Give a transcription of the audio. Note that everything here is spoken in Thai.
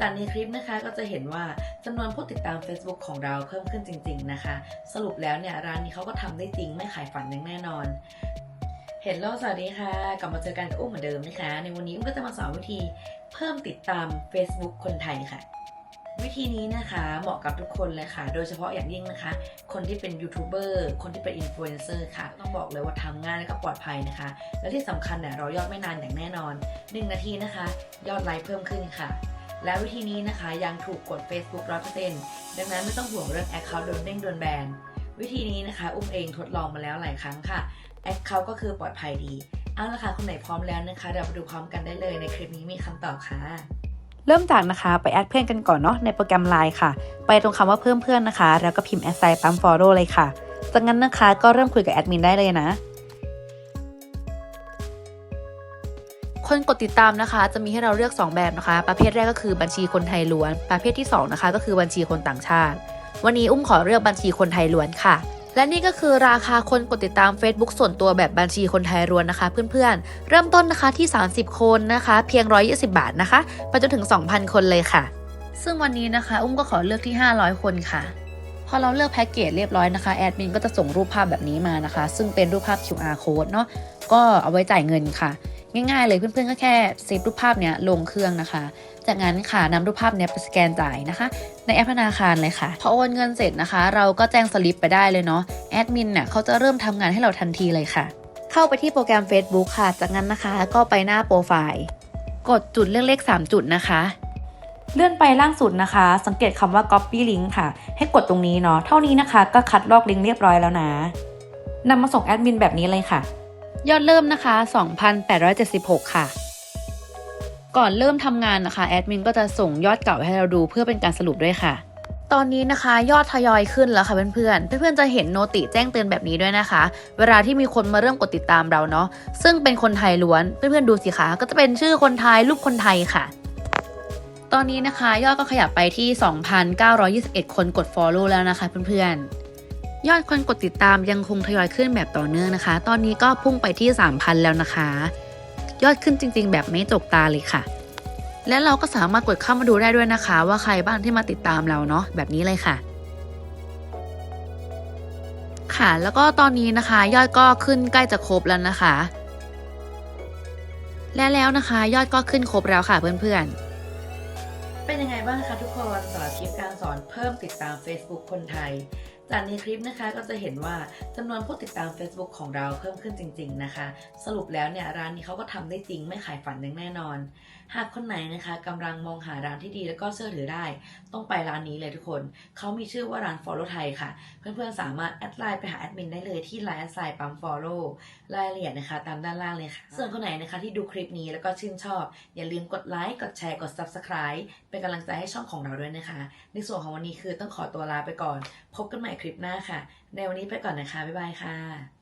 จากในคลิปนะคะก็จะเห็นว่าจำนวนผู้ติดตาม Facebook ของเราเพิ่มขึ้นจริง ๆ นะคะ สรุปแล้วเนี่ยร้านนี้เขาก็ทำได้จริงไม่ขายฝันอย่างแน่นอนเห็นแล้วสวัสดีค่ะกลับมาเจอกันกับอุ้มเหมือนเดิมนะคะ ในวันนี้อุ้มก็จะมาสอนวิธีเพิ่มติดตาม Facebook คนไทยค่ะ วิธีนี้นะคะเหมาะกับทุกคนเลยค่ะ โดยเฉพาะอย่างยิ่งนะคะ คนที่เป็นยูทูบเบอร์คนที่เป็นอินฟลูเอนเซอร์ค่ะ ต้องบอกเลยว่าทำง่ายและก็ปลอดภัยนะคะ และที่สำคัญเนี่ยเรายอดไม่นานอย่างแน่นอน 1 นาทีนะคะ ยอดไลค์เพิ่มขึ้นค่ะ และวิธีนี้นะคะยังถูกกด Facebook 100%ดังนั้นไม่ต้องห่วงเรื่อง Account โดนเด้งโดนแบนวิธีนี้นะคะ อุ้มเองทดลองมาแล้วหลายครั้งค่ะ Account ก็คือปลอดภัยดีเอาละค่ะคนไหนพร้อมแล้วนะคะเดี๋ยวไปดูพร้อมกันได้เลยในคลิปนี้มีคำตอบค่ะเริ่มจากนะคะไปแอดเพื่อนกันก่อนเนาะในโปรแกรม Line ค่ะ ไปตรงคำว่าเพิ่มเพื่อนนะคะ แล้วก็พิมพ์แอดไซน์ปั๊ม follow เลยค่ะ จากนั้นนะคะก็เริ่มคุยกับแอดมินได้เลยนะ คนกดติดตามนะคะ จะมีให้เราเลือก 2 แบบนะคะ ประเภทแรกก็คือบัญชีคนไทยล้วน ประเภทที่ 2 นะคะ ก็คือบัญชีคนต่างชาติ วันนี้อุ้มขอเลือกบัญชีคนไทยล้วนค่ะและนี่ก็คือราคาคนกดติดตาม Facebook ส่วนตัวแบบบัญชีคนไทยล้วนนะคะ เพื่อนๆ เริ่มต้นนะคะที่ 30 คนนะคะ เพียง 120 บาทนะคะไปจนถึง 2,000 คนเลยค่ะ ซึ่งวันนี้นะคะ อุ้มก็ขอเลือกที่ 500 คนค่ะ พอเราเลือกแพ็กเกจเรียบร้อยนะคะ แอดมินก็จะส่งรูปภาพแบบนี้มานะคะ ซึ่งเป็นรูปภาพ QR code เนาะก็เอาไว้จ่ายเงินค่ะ ง่ายๆเลยเพื่อนๆก็แค่เซฟรูปภาพเนี้ยลงเครื่องนะคะ จากนั้นค่ะนำรูปภาพเนี้ยไปสแกนจ่ายนะคะ ในแอปธนาคารเลยค่ะ พอโอนเงินเสร็จนะคะ เราก็แจ้งสลิปไปได้เลยเนาะแอดมินน่ะเขาจะเริ่มทำงานให้เราทันทีเลยค่ะ เข้าไปที่โปรแกรม Facebook ค่ะ จากนั้นนะคะ ก็ไปหน้าโปรไฟล์กดจุดเลือกเลข 3 จุดนะคะเลื่อนไปล่างสุดนะคะ สังเกตคำว่า copy link ค่ะ ให้กดตรงนี้เนาะ เท่านี้นะคะ ก็คัดลอกลิงก์เรียบร้อยแล้วนะนำมาส่งแอดมินแบบนี้เลยค่ะ ยอดเริ่มนะคะ 2,876 ค่ะ ก่อนเริ่มทำงานนะคะ แอดมินก็จะส่งยอดเก่าให้เราดูเพื่อเป็นการสรุปด้วยค่ะ ตอนนี้นะคะ ยอดทยอยขึ้นแล้วค่ะเพื่อนๆ เพื่อนๆจะเห็นโนติแจ้งเตือนแบบนี้ด้วยนะคะ เวลาที่มีคนมาเริ่มกดติดตามเราเนาะ ซึ่งเป็นคนไทยล้วน เพื่อนๆดูสิคะ ก็จะเป็นชื่อคนไทยรูปคนไทยค่ะตอนนี้นะคะ ยอดก็ขยับไปที่ 2,921 คนกด follow แล้วนะคะเพื่อนๆ ยอดคนกดติดตามยังคงทยอยขึ้นแบบต่อเนื่องนะคะ ตอนนี้ก็พุ่งไปที่ 3,000 แล้วนะคะ ยอดขึ้นจริงๆ แบบไม่ตกตาเลยค่ะ และเราก็สามารถกดเข้ามาดูได้ด้วยนะคะ ว่าใครบ้างที่มาติดตามเราเนาะแบบนี้เลยค่ะ ค่ะแล้วก็ตอนนี้นะคะ ยอดก็ขึ้นใกล้จะครบแล้วนะคะ และแล้วนะคะ ยอดก็ขึ้นครบแล้วค่ะเพื่อนๆเป็นยังไงบ้างคะทุกคนสำหรับคลิปการสอนเพิ่มติดตาม Facebook คนไทย จากในคลิปนะคะก็จะเห็นว่าจำนวนผู้ติดตาม Facebook ของเราเพิ่มขึ้นจริง ๆ นะคะ สรุปแล้วเนี่ยร้านนี้เขาก็ทำได้จริงไม่ขายฝันอย่างแน่นอน หากคนไหนนะคะกำลังมองหาร้านที่ดีแล้วก็เชื่อถือได้ ต้องไปร้านนี้เลยทุกคน เขามีชื่อว่าร้าน Follow ไทยค่ะ เพื่อนๆสามารถแอดไลน์ไปหาแอดมินได้เลยที่ไลน์แอดไซน์ปั๊ม Follow รายละเอียดนะคะ ตามด้านล่างเลยค่ะ ส่วนคนไหนนะคะที่ดูคลิปนี้แล้วก็ชื่นชอบ อย่าลืมกดไลค์กดแชร์กด Subscribe เป็นกำลังใจให้ช่องของเราด้วยนะคะ ในส่วนของวันนี้คือต้องขอตัวลาไปก่อน พบกันใหม่คลิปหน้าค่ะ ในวันนี้ไปก่อนนะคะบ๊ายบายค่ะ